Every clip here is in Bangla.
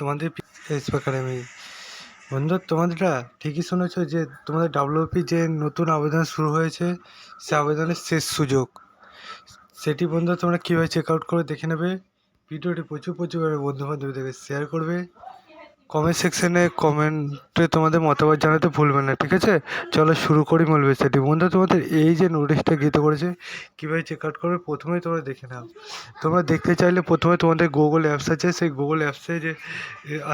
তোমাদের এস একাডেমি বন্ধু, তোমাদেরটা ঠিকই শুনেছো যে তোমাদের ডাব্লিউপি যে নতুন আবেদন শুরু হয়েছে, সে আবেদনের শেষ সুযোগ। সেটি বন্ধু, তোমরা কীভাবে চেক আউট করে দেখে নেবে? ভিডিওটি প্রচুর প্রচুর বন্ধু বান্ধবীদেরকে শেয়ার করবে। কমেন্ট সেকশনে কমেন্টে তোমাদের মতামত জানাতে ভুলবে না, ঠিক আছে? চলো শুরু করি মূল বিষয়টি। বন্ধু তোমাদের এই যে নোটিশটা গীত করেছে, কীভাবে চেক আউট করবে, প্রথমেই তোমরা দেখে নাও। তোমরা দেখতে চাইলে প্রথমে তোমাদের গুগল অ্যাপস আছে, সেই গুগল অ্যাপসে যে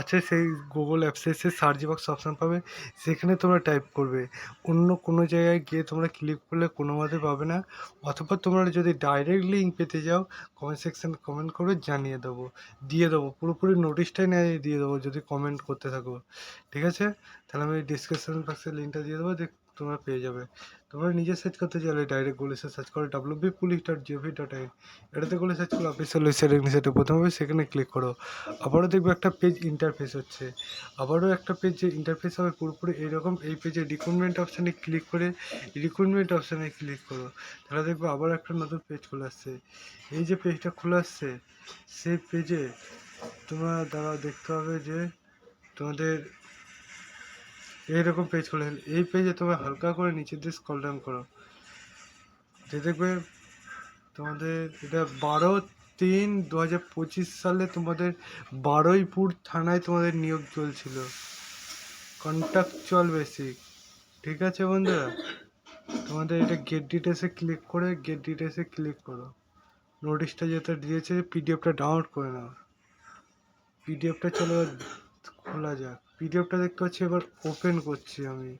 আছে, সেই গুগল অ্যাপসে সে সার্চ বক্স অপশান পাবে, সেখানে তোমরা টাইপ করবে। অন্য কোনো জায়গায় গিয়ে তোমরা ক্লিক করলে কোনো মতে পাবে না, অথবা তোমরা যদি ডাইরেক্ট লিঙ্ক পেতে যাও কমেন্ট সেকশন কমেন্ট করে জানিয়ে দেবো, দিয়ে দেবো, পুরোপুরি নোটিশটাই নিয়ে, দিয়ে দেবো, যদি কমেন্ট করতে থাকো। ঠিক আছে? তাহলে আমি ডিসক্রিপশন বক্সে লিঙ্কটা দিয়ে দেবো দেখ তোমরা পেয়ে যাবে। তোমরা নিজে সার্চ করতে চাইলে ডাইরেক্ট গুগলে সার্চ করো W B police dot G O V dot in এটাতে গুলো সার্চ করো অফিসিয়াল ওয়েবসাইট সেটা প্রথমে সেখানে ক্লিক করো। আবারও দেখবে একটা পেজ ইন্টারফেস হচ্ছে। আবারও একটা পেজ যে ইন্টারফেস হবে পুরোপুরি এইরকম এই পেজে রিক্রুটমেন্ট অপশানে ক্লিক করে রিক্রুটমেন্ট অপশানে ক্লিক করো। তাহলে দেখবে আবার একটা নতুন পেজ খুলে আসছে। এই যে পেজটা খুলে আসছে, সেই পেজে তোমরা দ্বারা দেখতে হবে যে তোমাদের এইরকম পেজ খুলে এই পেজে তোমরা হালকা করে নিচের দিকে স্ক্রল ডাউন করো। যে দেখবে তোমাদের এটা বারো তিন দু হাজার পঁচিশ সালে তোমাদের বারুইপুর থানায় তোমাদের নিয়োগ চলছিল। কন্ট্রাকচুয়াল বেসিক ঠিক আছে বন্ধুরা? তোমাদের এটা গেট ডিটেলসে ক্লিক করে গেট ডিটেলসে ক্লিক করো। নোটিশটা যেটা দিয়েছে পিডিএফটা ডাউনলোড করে নাও। পিডিএফটা চলো খোলা যাক। পিডিএফটা দেখতে পাচ্ছি, এবার ওপেন করছি আমি।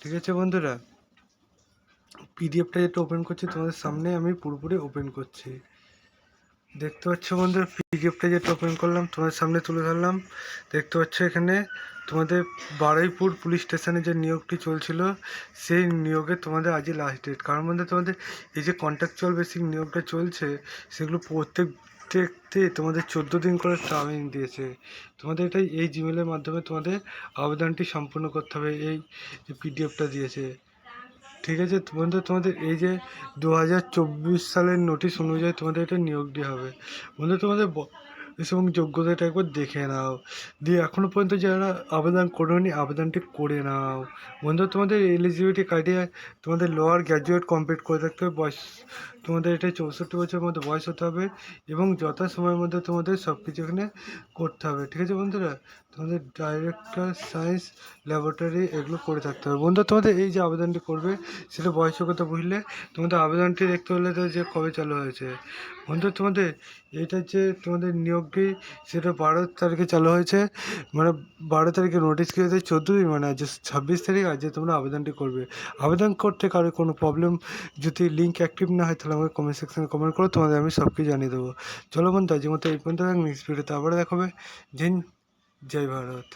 ঠিক আছে বন্ধুরা? পিডিএফটা যেটা ওপেন করছি, তোমাদের সামনে আমি পুরোপুরি ওপেন করছি। দেখতে পাচ্ছ বন্ধুরা পিডিএফটা যেটা ওপেন করলাম, তোমাদের সামনে তুলে ধরলাম। দেখতে পাচ্ছ এখানে তোমাদের বারুইপুর পুলিশ স্টেশনে যে নিয়োগটি চলছিল, সেই নিয়োগে তোমাদের আজই লাস্ট ডেট কারণ মধ্যে তোমাদের এই যে কন্ট্রাকচুয়াল বেসিক নিয়োগটা চলছে, সেগুলো প্রত্যেক প্রত্যেকতে তোমাদের চোদ্দ দিন করে টাইমিং দিয়েছে। তোমাদের এটাই এই জিমেলের মাধ্যমে তোমাদের আবেদনটি সম্পূর্ণ করতে হবে, এই যে পিডিএফটা দিয়েছে। ঠিক আছে? বন্ধু তোমাদের এই যে দু হাজার চব্বিশ সালের নোটিশ অনুযায়ী তোমাদের এটা নিয়োগ দেওয়া হবে। বন্ধু তোমাদের এবং যোগ্যতাটা একবার দেখে নাও। দিয়ে এখনও পর্যন্ত যারা আবেদন করেনি, আবেদনটি করে নাও। বন্ধু তোমাদের এলিজিবিলিটি ক্রাইটেরিয়া তোমাদের লোয়ার গ্র্যাজুয়েট কমপ্লিট করে থাকতে হবে, বয়স তোমাদের এটা চৌষট্টি বছরের মধ্যে বয়স হতে হবে এবং যথা সময়ের মধ্যে তোমাদের সব কিছু এখানে করতে হবে। ঠিক আছে বন্ধুরা? তোমাদের ডাইরেক্টর সায়েন্স ল্যাবরেটরি এগুলো করে থাকতে হবে। বন্ধু তোমাদের এই যে আবেদনটি করবে, সেটা বয়সের কথা বুঝলে তোমাদের আবেদনটি দেখতে হলে তো যে কবে চালু হয়েছে। বন্ধু তোমাদের এইটা যে তোমাদের নিয়োগটি সেটা বারো তারিখে চালু হয়েছে। মানে বারো তারিখে নোটিশ কী হয়েছে? চোদ্দ দিন মানে আজ ছাব্বিশ তারিখ, আজ তোমরা আবেদনটি করবে। আবেদন করতে কারও কোনো প্রবলেম যদি লিঙ্ক অ্যাক্টিভ না হয় তাহলে আমাকে কমেন্ট সেকশনে কমেন্ট করো, তোমাদের আমি সব কিছু জানিয়ে দেবো। চলো বন্ধু, আজকের মতো এই পর্যন্ত নেক্সট ভিডিওতে আবার দেখাবে জিন জয় ভারত।